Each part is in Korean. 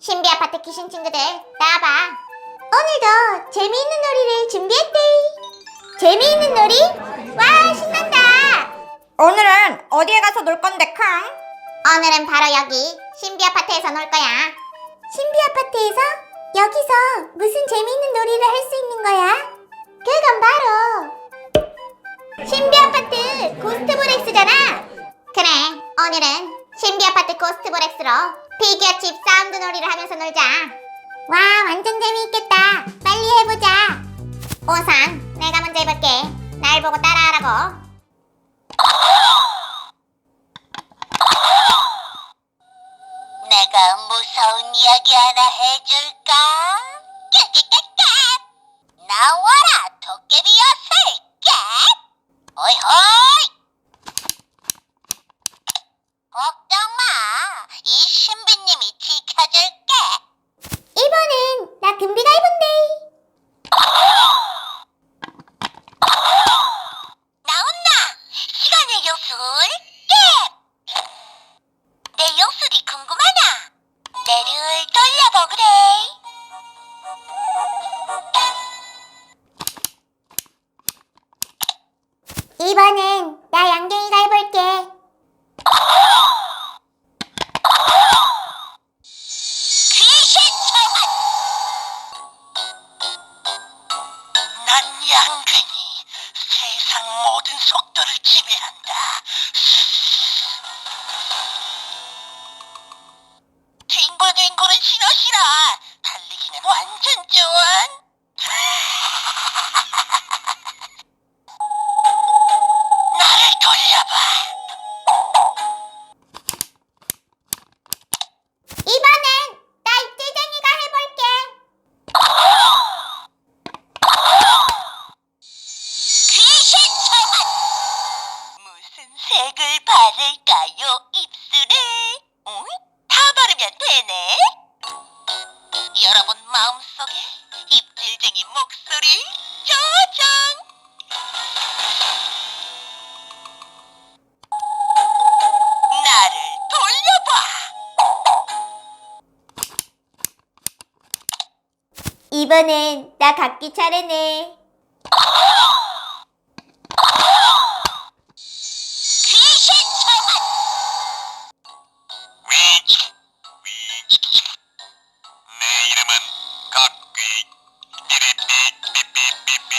신비 아파트 귀신 친구들 나와봐. 오늘도 재미있는 놀이를 준비했대. 재미있는 놀이? 와 신난다. 오늘은 어디에 가서 놀 건데 캉? 오늘은 바로 여기 신비 아파트에서 놀 거야. 신비 아파트에서? 여기서 무슨 재미있는 놀이를 할 수 있는 거야? 그건 바로 신비 아파트 고스트 브렉스잖아. 그래, 오늘은 신비 아파트 고스트 브렉스로 피규어 칩 사운드 놀이를 하면서 놀자. 와, 완전 재미있겠다. 빨리 해보자. 우선 내가 먼저 해볼게. 날 보고 따라하라고. 내가 무서운 이야기 하나 해줄까? 깨끼깨깨! 나와라, 도깨비 여살! 깨! 어이허이! 걱정 마, 이 신비 님 이번엔 나 각기 차례네. 귀신 소환! 위치, 위치. 내 이름은 각귀. 삐리삐, 삐삐삐삐.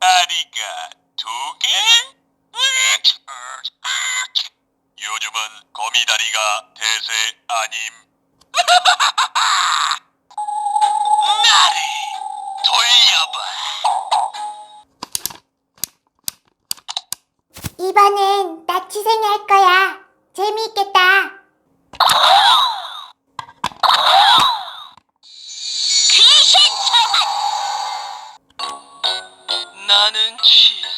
다리가 두 개? 요즘은 거미다리가 대세 아님. 나를 돌려봐. 이번엔 나 치생이 할 거야. 재미있겠다. 귀신 소환! 나는 취생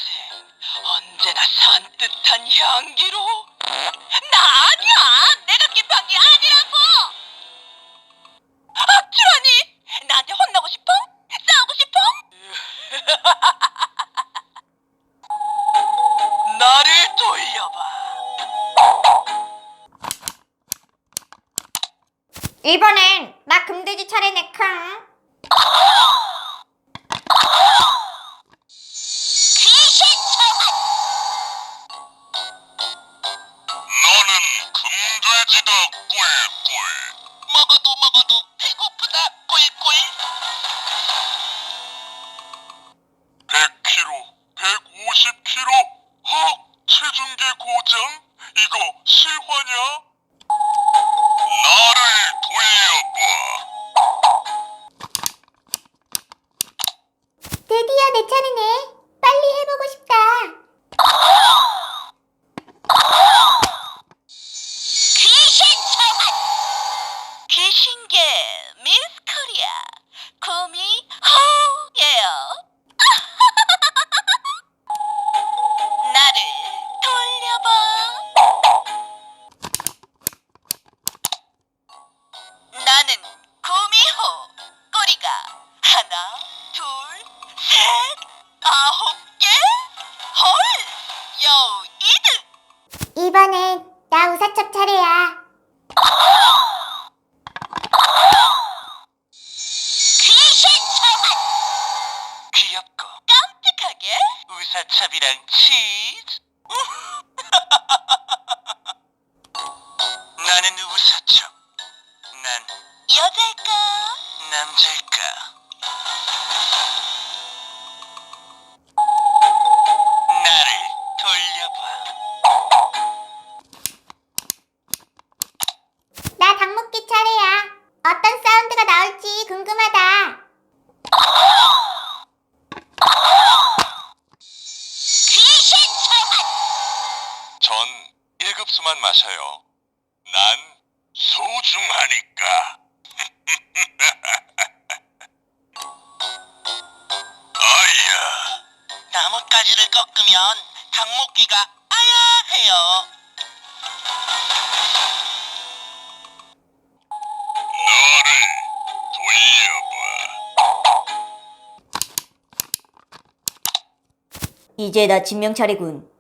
언제나 산뜻한 향기로 나 아니야 내가 게 아니라고 악취라니 나한테 혼나고 싶어? 싸우고 싶어? 나를 돌려봐 이번엔 내 차례네. 빨리 해보고 싶다. 귀신 소환! 귀신계 미스 코리아 구미 호예요. 나를 돌려봐. 나는 구미호 꼬리가 하나 둘 셋, 아홉 개, 헐, 여, 이득. 이번엔 나 우사첩 차례야. 귀신 소환, 귀엽고 깜찍하게, 우사첩이랑 치즈. 나는 우사첩. 난 여자일까? 남자일까? 나뭇가지를 꺾으면 닭목기가 아야 해요. 너를 돌려봐. 이제 나 진명 차례군.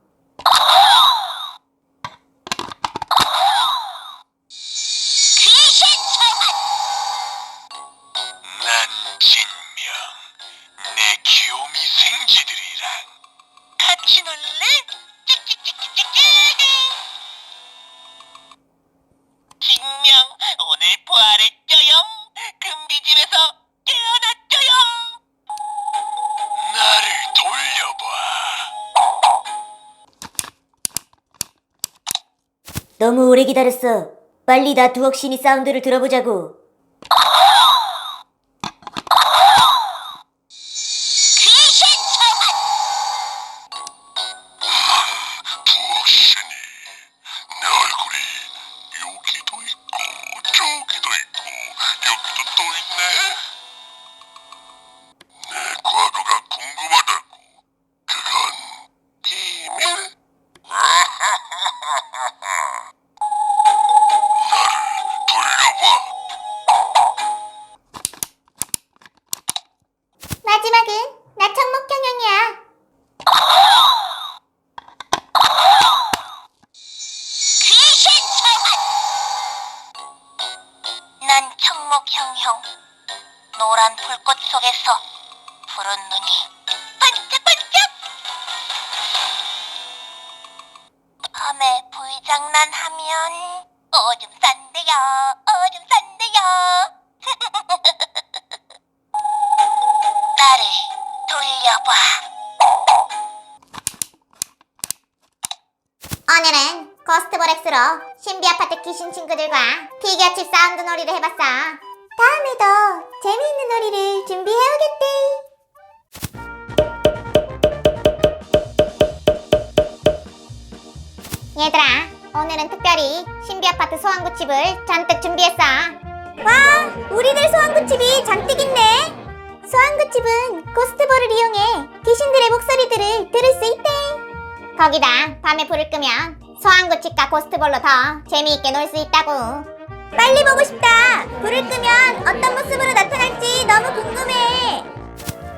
너무 오래 기다렸어. 빨리 나 두 억신이 사운드를 들어보자고. 싼대요 오줌 싼대요 나를 돌려봐 오늘은 고스트보렉스로 신비 아파트 귀신 친구들과 피겨칩 사운드 놀이를 해봤어. 다음에도 재미있는 놀이를 준비해오겠대. 얘들아, 오늘은 특별히 신비 아파트 소환구칩을 잔뜩 준비했어. 와, 우리들 소환구칩이 잔뜩 있네. 소환구칩은 고스트볼을 이용해 귀신들의 목소리들을 들을 수 있대. 거기다 밤에 불을 끄면 소환구칩과 고스트볼로 더 재미있게 놀 수 있다고. 빨리 보고 싶다. 불을 끄면 어떤 모습으로 나타날지 너무 궁금해.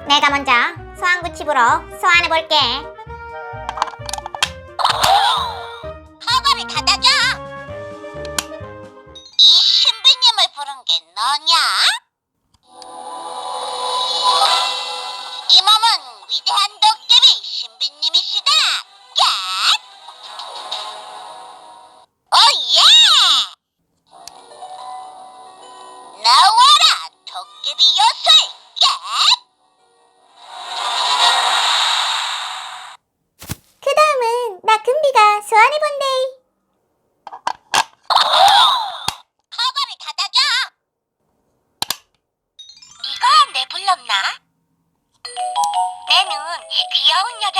내가 먼저 소환구칩으로 소환해 볼게. 허가를 닫아줘. 이 신부님을 부른 게 너냐?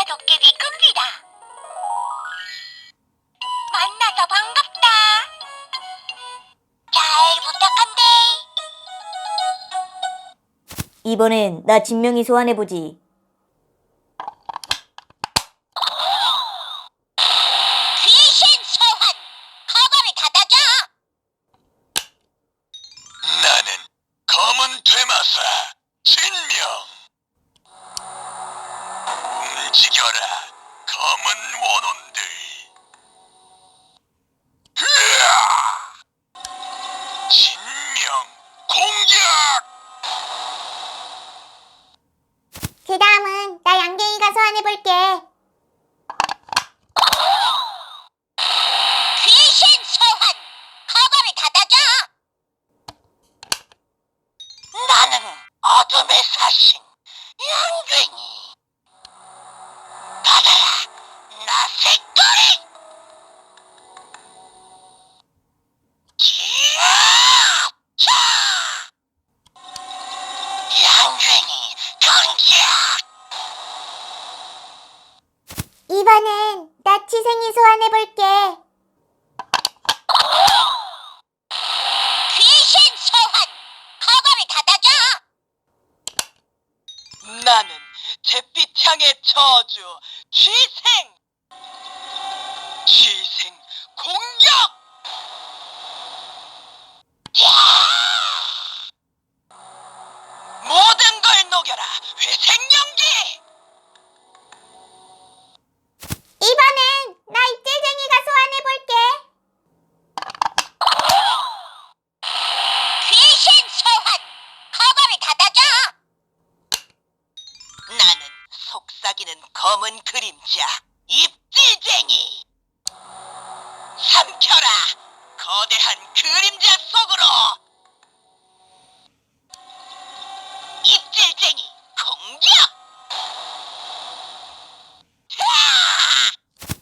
도깨비 금비다. 만나서 반갑다. 잘 부탁한대. 이번엔 나 진명이 소환해보지. 귀신 소환. 허가를 닫아줘. 나는 검은 퇴마사 진명. 움직여라 검은 원혼들. 으아! 진명 공격. 그 다음은 나 양갱이가 소환해 볼게. 어둠의 사신 양갱이 받아라 나 새꼬리 자! 양갱이 공격 이번엔 나 지생이 소환해볼게. 귀신 소환 허벌을 닫아줘 나는 잿빛향의 저주. 기생. 기생. 공격! 야! 모든 걸 녹여라. 연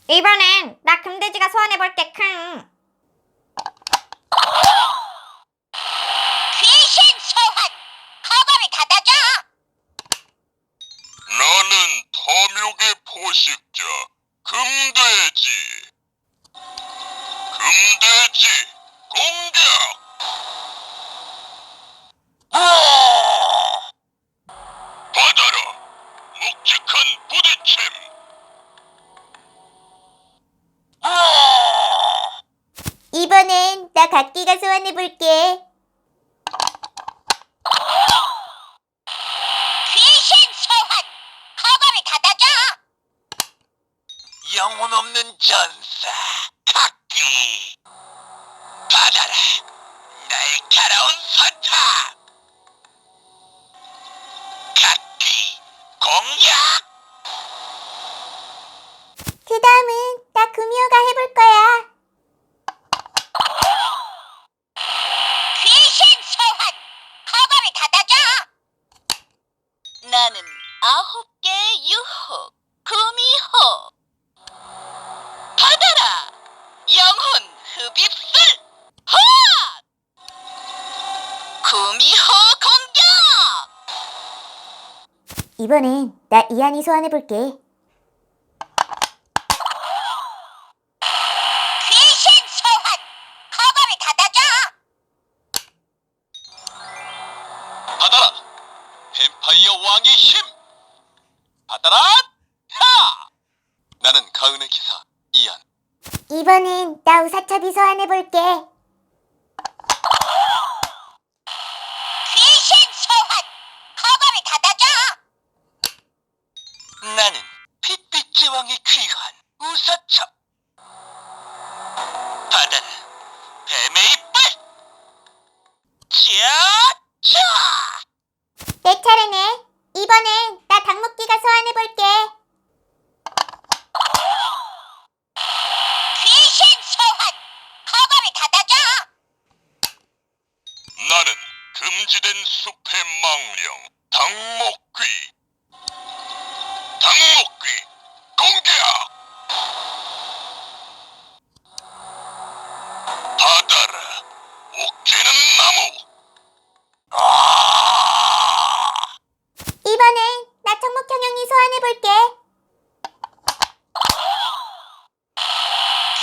이번엔 나 금돼지가 소환해볼게. 킁. 귀신 소환 허벌을 닫아줘 나는 탐욕의 포식자 금돼지 금돼지 공격 받아라 묵직한 부대침 이번엔 나 각기가 소환해 볼게. 귀신 소환! 허벌을 닫아줘! 영혼 없는 전사 각기. 받아라. 날카로운 선탑 각기 공격 그 다음은 나 금이어가 해볼 거야. 귀신 소환 허벌을 닫아줘 나는 아홉 개의 유혹 구미호 받아라 영혼 흡입술 헛 구미호 공격 이번엔 나 이한이 소환해볼게. 귀신 소환! 허벌을 닫아줘! 받아라! 뱀파이어 왕의 힘! 받아라! 하 나는 가은의 기사 이안 이번엔 나 우사첩이 소환해볼게. 귀신 소환 허벌을 닫아줘 나는 핏빛 왕의 귀한 우사첩 받아라 뱀의 이빨 자! 내 차례네. 이번엔 나 닭먹기가 소환해볼게. 귀신 소환 허벌을 닫아줘 나는 금지된 숲의 망령 당목귀. 당목귀 공격 받아라 옥죄는 나무. 아! 이번엔 나 청목 경영이 소환해볼게.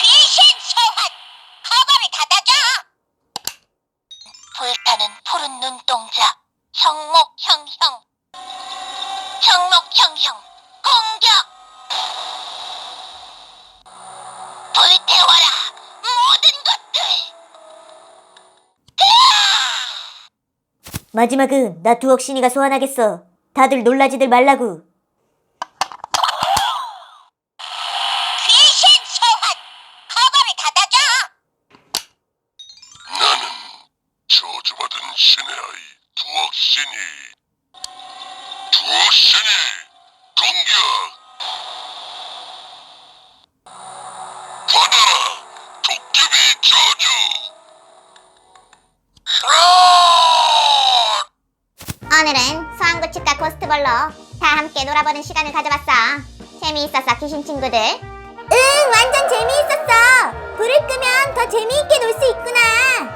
귀신 소환! 허벌을 닫아줘! 불타는 푸른 눈동자 청목형형. 청목형형. 공격! 불태워라 모든 것들! 마지막은 나 두억신이가 소환하겠어. 다들 놀라지들 말라고. 귀신 소환! 허벌을 닫아줘! 나는 저주받은 신의 아이 오늘은 수왕구축과 고스트볼로 다 함께 놀아보는 시간을 가져봤어. 재미있었어, 귀신 친구들? 응, 완전 재미있었어. 불을 끄면 더 재미있게 놀 수 있구나.